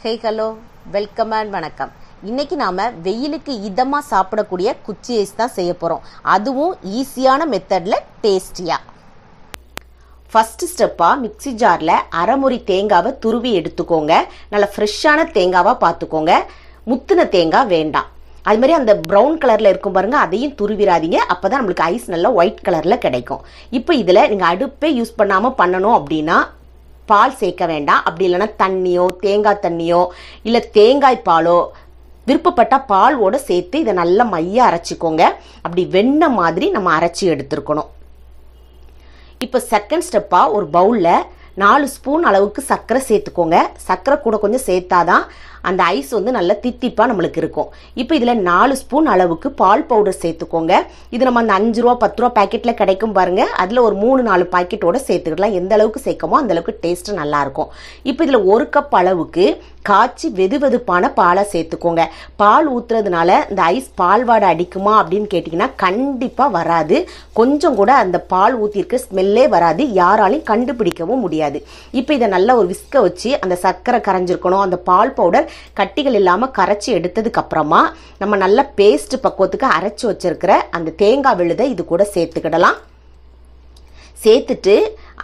Hey hello welcome and வணக்கம். இன்னைக்கு நாம வெயிலுக்கு இதமா சாப்பிடக்கூடிய குச்சி ஐஸ் தான் செய்ய போறோம். அதுவும் ஈஸியான மெத்தட்ல டேஸ்டியா ஃபர்ஸ்ட் ஸ்டெப்பாக மிக்ஸி ஜாரில் அரைமுறி தேங்காவை துருவி எடுத்துக்கோங்க. நல்லா ஃப்ரெஷ்ஷான தேங்காவாக பார்த்துக்கோங்க. முத்துன தேங்காய் வேண்டாம். அது மாதிரி அந்த ப்ரௌன் கலரில் இருக்கும் பாருங்கள் அதையும் துருவிடாதீங்க. அப்போ தான் நம்மளுக்கு ஐஸ் நல்லா ஒயிட் கலரில் கிடைக்கும். இப்போ இதில் நீங்கள் அடுப்பே யூஸ் பண்ணாமல் பண்ணணும் அப்படின்னா பால் சேர்க்க வேண்டாம். அப்படி இல்லைன்னா தண்ணியோ தேங்காய் தண்ணியோ இல்லை தேங்காய் பாலோ விருப்பப்பட்ட பாலோட சேர்த்து இதை நல்லா மைய அரைச்சிக்கோங்க. அப்படி வெண்ணெய் மாதிரி நம்ம அரைச்சி எடுத்துருக்கணும். இப்போ செகண்ட் ஸ்டெப்பாக ஒரு பவுலில் நாலு ஸ்பூன் அளவுக்கு சர்க்கரை சேர்த்துக்கோங்க. சர்க்கரை கூட கொஞ்சம் சேர்த்தாதான் அந்த ஐஸ் வந்து நல்லா தித்திப்பாக நம்மளுக்கு இருக்கும். இப்போ இதில் நாலு ஸ்பூன் அளவுக்கு பால் பவுடர் சேர்த்துக்கோங்க. இது நம்ம அந்த அஞ்சு ரூபா பத்து ரூபா பேக்கெட்டில் கிடைக்கும் பாருங்க. அதில் ஒரு மூணு நாலு பாக்கெட்டோட சேர்த்துக்கலாம் எந்த அளவுக்கு சேர்க்கமோ அந்த அளவுக்கு டேஸ்ட் நல்லாயிருக்கும் இப்போ இதில் ஒரு கப் அளவுக்கு காய்ச்சி வெது வெதுப்பான பாலை சேர்த்துக்கோங்க. பால் ஊற்றுறதுனால இந்த ஐஸ் பால் வாடை அடிக்குமா அப்படின்னு கேட்டிங்கன்னா கண்டிப்பாக வராது. கொஞ்சம் கூட அந்த பால் ஊற்றிருக்க ஸ்மெல்லே வராது. யாராலையும் கண்டுபிடிக்கவும் முடியாது. இப்போ இதை நல்லா ஒரு விஸ்க வச்சு அந்த சர்க்கரை கரைஞ்சிருக்கணும். அந்த பால் பவுடர் கட்டிகள் இல்லாமல் கரைச்சி எடுத்ததுக்கு அப்புறமா நம்ம நல்ல பேஸ்ட் பக்குவத்துக்கு அரைச்சி வச்சிருக்கிற அந்த தேங்காய் விழுதை இது கூட சேர்த்துக்கிடலாம். சேர்த்துட்டு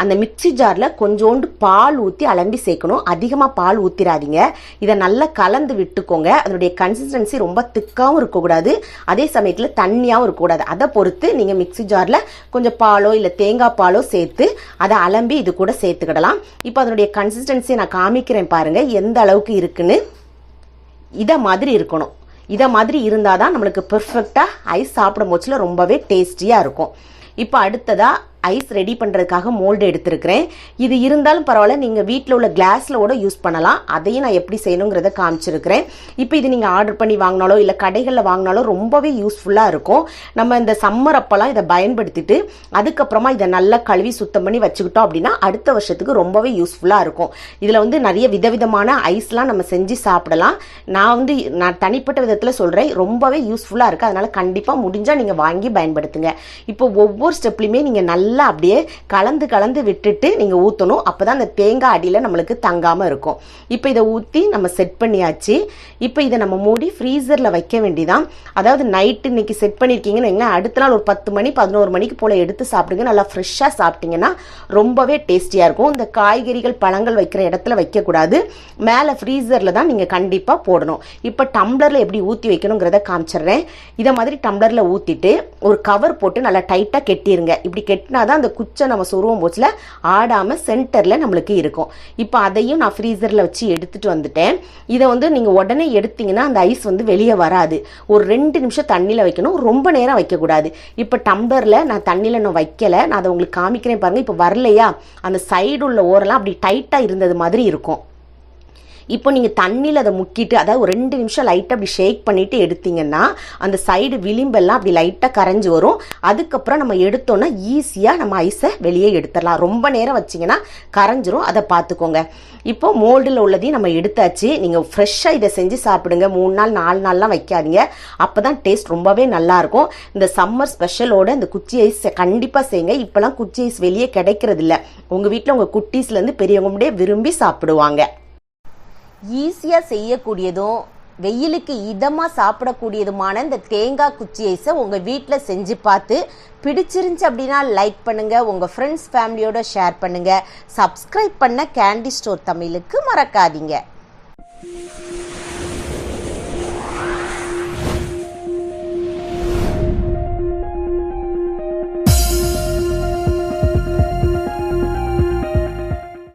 அந்த மிக்ஸி ஜாரில் கொஞ்சோண்டு பால் ஊற்றி அலம்பி சேர்க்கணும். அதிகமாக பால் ஊற்றிடாதீங்க இதை நல்லா கலந்து விட்டுக்கோங்க. அதனுடைய கன்சிஸ்டன்சி ரொம்ப திக்காகவும் இருக்கக்கூடாது. அதே சமயத்தில் தண்ணியாகவும் இருக்கக்கூடாது. அதை பொறுத்து நீங்கள் மிக்ஸி ஜாரில் கொஞ்சம் பாலோ இல்லை தேங்காய் பாலோ சேர்த்து அதை அலம்பி இது கூட சேர்த்துக்கிடலாம். இப்போ அதனுடைய கன்சிஸ்டன்சி நான் காமிக்கிறேன் பாருங்கள் எந்த அளவுக்கு இருக்குன்னு. இதை மாதிரி இருக்கணும். இதை மாதிரி இருந்தால் தான் நம்மளுக்கு பெர்ஃபெக்டாக ஐஸ் சாப்பிடும் போச்சில் ரொம்பவே டேஸ்டியாக இருக்கும். இப்போ அடுத்ததாக ஐஸ் ரெடி பண்ணுறதுக்காக மோல்டு எடுத்திருக்கிறேன். இது இருந்தாலும் பரவாயில்ல நீங்கள் வீட்டில் உள்ள கிளாஸில் கூட யூஸ் பண்ணலாம். அதையும் நான் எப்படி செய்யணுங்கிறத காமிச்சிருக்கிறேன். இப்போ இது நீங்கள் ஆர்டர் பண்ணி வாங்கினாலோ இல்லை கடைகளில் வாங்கினாலோ ரொம்பவே யூஸ்ஃபுல்லாக இருக்கும். நம்ம இந்த சம்மர் அப்போல்லாம் இதை பயன்படுத்திட்டு அதுக்கப்புறமா இதை நல்லா கழுவி சுத்தம் பண்ணி வச்சுக்கிட்டோம் அப்படின்னா அடுத்த வருஷத்துக்கு ரொம்பவே யூஸ்ஃபுல்லாக இருக்கும். இதில் வந்து நிறைய விதவிதமான ஐஸ்லாம் நம்ம செஞ்சு சாப்பிடலாம். நான் வந்து நான் தனிப்பட்ட விதத்தில் சொல்கிறேன் ரொம்பவே யூஸ்ஃபுல்லாக இருக்குது அதனால் கண்டிப்பாக முடிஞ்சால் நீங்கள் வாங்கி பயன்படுத்துங்க. இப்போ ஒவ்வொரு ஸ்டெப்லையுமே நீங்கள் நல்லா நல்லா அப்படியே கலந்து கலந்து விட்டுட்டு நீங்கள் ஊற்றணும் அப்போ தான் அந்த தேங்காய் அடியில் நம்மளுக்கு தங்காமல் இருக்கும். இப்போ இதை ஊற்றி நம்ம செட் பண்ணியாச்சு. இப்போ இதை நம்ம மூடி ஃப்ரீசரில் வைக்க வேண்டிதான். அதாவது நைட்டு இன்னைக்கு செட் பண்ணியிருக்கீங்கன்னு வைங்களேன். அடுத்த நாள் ஒரு பத்து மணி பதினோரு மணிக்கு போல் எடுத்து சாப்பிடுங்க. நல்லா ஃப்ரெஷ்ஷாக சாப்பிட்டீங்கன்னா ரொம்பவே டேஸ்டியாக இருக்கும். இந்த காய்கறிகள் பழங்கள் வைக்கிற இடத்துல வைக்கக்கூடாது. மேலே ஃப்ரீசரில் தான் நீங்கள் கண்டிப்பாக போடணும். இப்போ டம்ளரில் எப்படி ஊற்றி வைக்கணுங்கிறத காமிச்சிடுறேன். இதை மாதிரி டம்ளரில் ஊற்றிட்டு ஒரு கவர் போட்டு நல்லா டைட்டாக கெட்டிருங்க. இப்படி கெட்டினா தான் அந்த குச்சை நம்ம சொருவம் போச்சில் ஆடாமல் சென்டரில் நம்மளுக்கு இருக்கும். இப்போ அதையும் நான் ஃப்ரீசரில் வச்சு எடுத்துகிட்டு வந்துட்டேன். இதை வந்து நீங்கள் உடனே எடுத்தீங்கன்னா அந்த ஐஸ் வந்து வெளியே வராது. ஒரு ரெண்டு நிமிஷம் தண்ணியில் வைக்கணும். ரொம்ப நேரம் வைக்கக்கூடாது. இப்போ டம்ளரில் நான் தண்ணியில் இன்னும் வைக்கலை. நான் அதை உங்களுக்கு காமிக்கிறேன் பாருங்கள் இப்போ வரலையா? அந்த சைடு உள்ள ஓரெல்லாம் அப்படி டைட்டாக இருந்தது மாதிரி இருக்கும். இப்போ நீங்கள் தண்ணியில் அதை முக்கிட்டு அதாவது ஒரு ரெண்டு நிமிஷம் லைட்டாக அப்படி ஷேக் பண்ணிவிட்டு எடுத்தீங்கன்னா அந்த சைடு விளிம்பெல்லாம் அப்படி லைட்டாக கரைஞ்சி வரும். அதுக்கப்புறம் நம்ம எடுத்தோன்னா ஈஸியாக நம்ம ஐஸை வெளியே எடுத்துடலாம். ரொம்ப நேரம் வச்சிங்கன்னா கரைஞ்சிரும். அதை பார்த்துக்கோங்க. இப்போ மோல்டில் உள்ளதையும் நம்ம எடுத்தாச்சு. நீங்கள் ஃப்ரெஷ்ஷாக இதை செஞ்சு சாப்பிடுங்க. மூணு நாள் நாலு நாள்லாம் வைக்காதீங்க. அப்போ தான் டேஸ்ட் ரொம்பவே நல்லாயிருக்கும் இந்த சம்மர் ஸ்பெஷலோட இந்த குச்சி ஐஸ் கண்டிப்பாக செய்யுங்க. இப்போலாம் குச்சி ஐஸ் வெளியே கிடைக்கிறது இல்லை உங்கள் வீட்டில் உங்கள் குட்டீஸ்லேருந்து பெரியவங்க முடியே விரும்பி சாப்பிடுவாங்க. ஈஸியாக செய்யக்கூடியதும் வெயிலுக்கு இதமாக சாப்பிடக்கூடியதுமான இந்த தேங்காய் குச்சி ஐஸை உங்கள் வீட்டில் செஞ்சு பார்த்து பிடிச்சிருந்துச்சு அப்படின்னா லைக் பண்ணுங்கள் உங்கள் ஃப்ரெண்ட்ஸ் ஃபேமிலியோட ஷேர் பண்ணுங்கள் சப்ஸ்கிரைப் பண்ண கேண்டி ஸ்டோர் தமிழுக்கு மறக்காதீங்க.